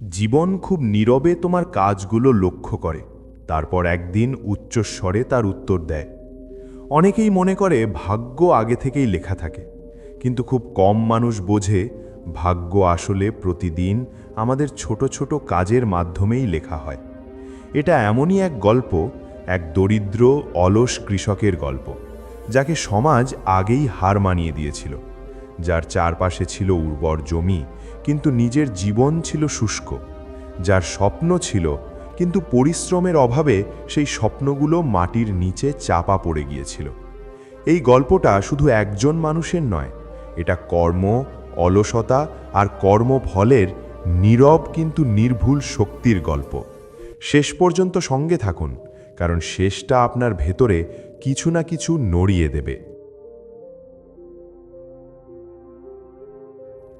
জীবন খুব নীরবে তোমার কাজগুলো লক্ষ্য করে, তারপর একদিন উচ্চস্বরে তার উত্তর দেয়। অনেকেই মনে করে ভাগ্য আগে থেকেই লেখা থাকে, কিন্তু খুব কম মানুষ বোঝে ভাগ্য আসলে প্রতিদিন আমাদের ছোট ছোট কাজের মাধ্যমেই লেখা হয়। এটা এমনই এক গল্প, এক দরিদ্র, অলস কৃষকের গল্প, যাকে সমাজ আগেই হার মানিয়ে দিয়েছিল, যার চারপাশে ছিল উর্বর জমি কিন্তু নিজের জীবন ছিল শুষ্ক, যার স্বপ্ন ছিল, কিন্তু পরিশ্রমের অভাবে সেই স্বপ্নগুলো মাটির নিচে চাপা পড়ে গিয়েছিল। এই গল্পটা শুধু একজন মানুষের নয়, এটা কর্ম, অলসতা আর কর্মফলের নীরব কিন্তু নির্ভুল শক্তির গল্প। শেষ পর্যন্ত সঙ্গে থাকুন, কারণ শেষটা আপনার ভেতরে কিছু না কিছু নড়িয়ে দেবে।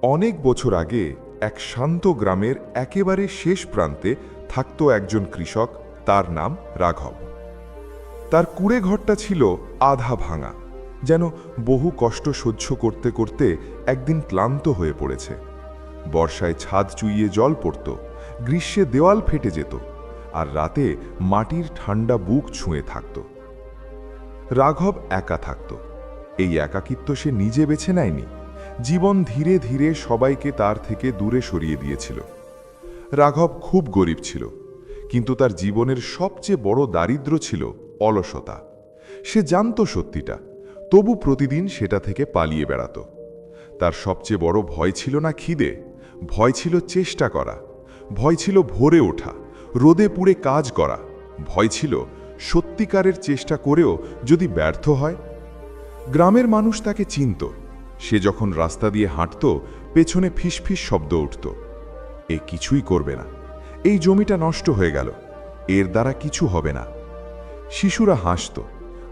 অনেক বছর আগে এক শান্ত গ্রামের একেবারে শেষ প্রান্তে থাকত একজন কৃষক, তার নাম রাঘব। তার কুড়ে ঘরটা ছিল আধা ভাঙা, যেন বহু কষ্ট সহ্য করতে করতে একদিন ক্লান্ত হয়ে পড়েছে। বর্ষায় ছাদ চুইয়ে জল পড়ত, গ্রীষ্মে দেওয়াল ফেটে যেত, আর রাতে মাটির ঠান্ডা বুক ছুঁয়ে থাকত। রাঘব একা থাকত, এই একাকিত্ব সে নিজে বেছে নেয়নি। জীবন ধীরে ধীরে সবাইকে তার থেকে দূরে সরিয়ে দিয়েছিল। রাঘব খুব গরিব ছিল, কিন্তু তার জীবনের সবচেয়ে বড় দারিদ্র ছিল অলসতা। সে জানত সত্যিটা, তবু প্রতিদিন সেটা থেকে পালিয়ে বেড়াত। তার সবচেয়ে বড় ভয় ছিল না খিদে, ভয় ছিল চেষ্টা করা, ভয় ছিল ভোরে ওঠা, রোদে পুড়ে কাজ করা, ভয় ছিল সত্যিকারের চেষ্টা করেও যদি ব্যর্থ হয়। গ্রামের মানুষ তাকে চিনত সে যখন রাস্তা দিয়ে হাঁটত, পেছনে ফিসফিস শব্দ উঠত। এ কিছুই করবে না। এই জমিটা নষ্ট হয়ে গেল। এর দ্বারা কিছু হবে না। শিশুরা হাসত।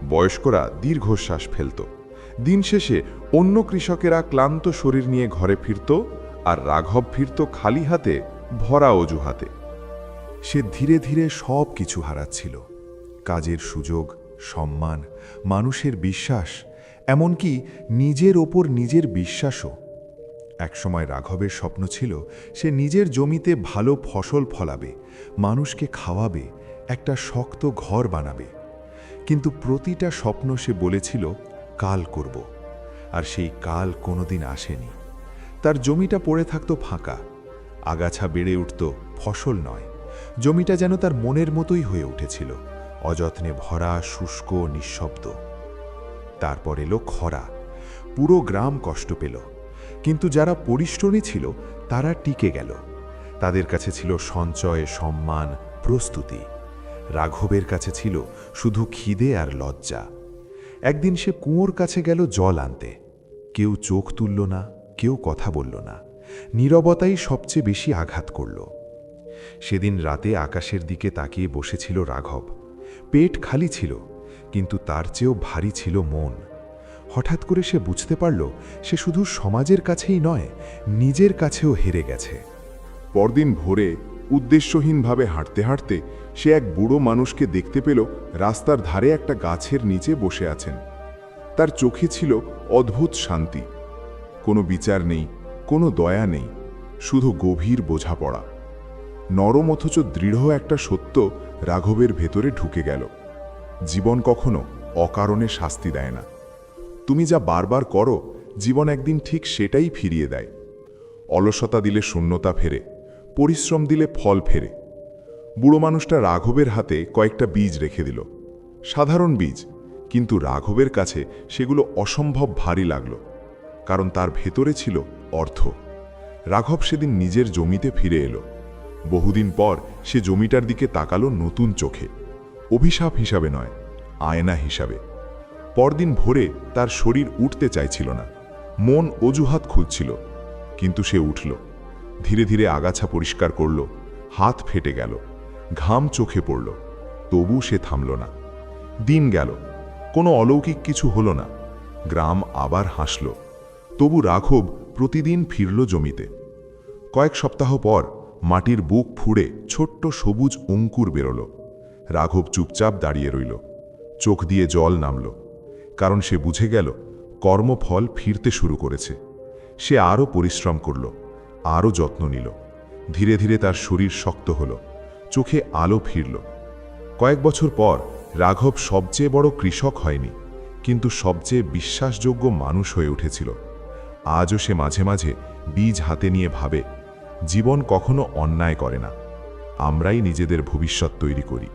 বয়স্করা দীর্ঘশ্বাস ফেলত। দিন শেষে অন্য কৃষকেরা ক্লান্ত শরীর নিয়ে ঘরে ফিরত আর রাঘব ফিরত খালি হাতে ভরা অজুহাতে। সে ধীরে ধীরে সব কিছু হারাচ্ছিল। কাজের সুযোগ, সম্মান, মানুষের বিশ্বাস এমনকি নিজের ওপর নিজের বিশ্বাসও। একসময় রাঘবের স্বপ্ন ছিল, সে নিজের জমিতে ভালো ফসল ফলাবে, মানুষকে খাওয়াবে, একটা শক্ত ঘর বানাবে। কিন্তু প্রতিটা স্বপ্ন সে বলেছিল, কাল করব। আর সেই কাল কোনোদিন আসেনি। তার জমিটা পড়ে থাকতো ফাঁকা, আগাছা বেড়ে উঠত, ফসল নয়। জমিটা যেন তার মনের মতোই হয়ে উঠেছিল, অযত্নে ভরা, শুষ্ক, নিঃশব্দ। তারপর এলো খরা। পুরো গ্রাম কষ্ট পেল। কিন্তু যারা পরিশ্রমী ছিল, তারা টিকে গেল। তাদের কাছে ছিল সঞ্চয়, সম্মান, প্রস্তুতি। রাঘবের কাছে ছিল শুধু খিদে আর লজ্জা। একদিন সে কুয়োর কাছে গেল জল আনতে। কেউ চোখ তুলল না, কেউ কথা বলল না। নীরবতাই সবচেয়ে বেশি আঘাত করল। সেদিন রাতে আকাশের দিকে তাকিয়ে বসেছিল রাঘব। পেট খালি ছিল। কিন্তু তার চেয়েও ভারী ছিল মন। হঠাৎ করে সে বুঝতে পারল, সে শুধু সমাজের কাছেই নয়, নিজের কাছেও হেরে গেছে। পরদিন ভোরে উদ্দেশ্যহীনভাবে হাঁটতে হাঁটতে সে এক বুড়ো মানুষকে দেখতে পেল রাস্তার ধারে একটা গাছের নিচে বসে আছেন। তার চোখে ছিল অদ্ভুত শান্তি। কোনো বিচার নেই, কোনো দয়া নেই, শুধু গভীর বোঝাপড়া। নরম অথচ দৃঢ় একটা সত্য রাঘবের ভেতরে ঢুকে গেল। জীবন কখনো অকারণে শাস্তি দেয় না। তুমি যা বারবার করো, জীবন একদিন ঠিক সেটাই ফিরিয়ে দেয়। অলসতা দিলে শূন্যতা ফেরে, পরিশ্রম দিলে ফল ফেরে। বুড়ো মানুষটা রাঘবের হাতে কয়েকটা বীজ রেখে দিল। সাধারণ বীজ, কিন্তু রাঘবের কাছে সেগুলো অসম্ভব ভারী লাগল, কারণ তার ভেতরে ছিল অর্থ। রাঘব সেদিন নিজের জমিতে ফিরে এলো। বহুদিন পর সে জমিটার দিকে তাকালো নতুন চোখে। অভিশাপ হিসাবে নয়, আয়না হিসাবে। পরদিন ভোরে তার শরীর উঠতে চাইছিল না। মন অজুহাত খুঁজছিল কিন্তু সে উঠল। ধীরে ধীরে আগাছা পরিষ্কার করল, হাত ফেটে গেল, ঘাম চোখে পড়ল। তবু সে থামল না। দিন গেল, কোনো অলৌকিক কিছু হলো না। গ্রাম আবার হাসল, তবু রাঘব প্রতিদিন ফিরল জমিতে। কয়েক সপ্তাহ পর মাটির বুক ফুঁড়ে ছোট্ট সবুজ অঙ্কুর বেরোল। রাঘব চুপচাপ দাঁড়িয়ে রইল। চোখ দিয়ে জল নামল। কারণ সে বুঝে গেল, কর্মফল ফিরতে শুরু করেছে। সে আরও পরিশ্রম করল, আরও যত্ন নিল। ধীরে ধীরে তার শরীর শক্ত হল, চোখে আলো ফিরল। কয়েক বছর পর রাঘব সবচেয়ে বড় কৃষক হয়নি, কিন্তু সবচেয়ে বিশ্বাসযোগ্য মানুষ হয়ে উঠেছিল। আজও সে মাঝে মাঝে বীজ হাতে নিয়ে ভাবে, জীবন কখনো অন্যায় করে না। আমরাই নিজেদের ভবিষ্যৎ তৈরি করি।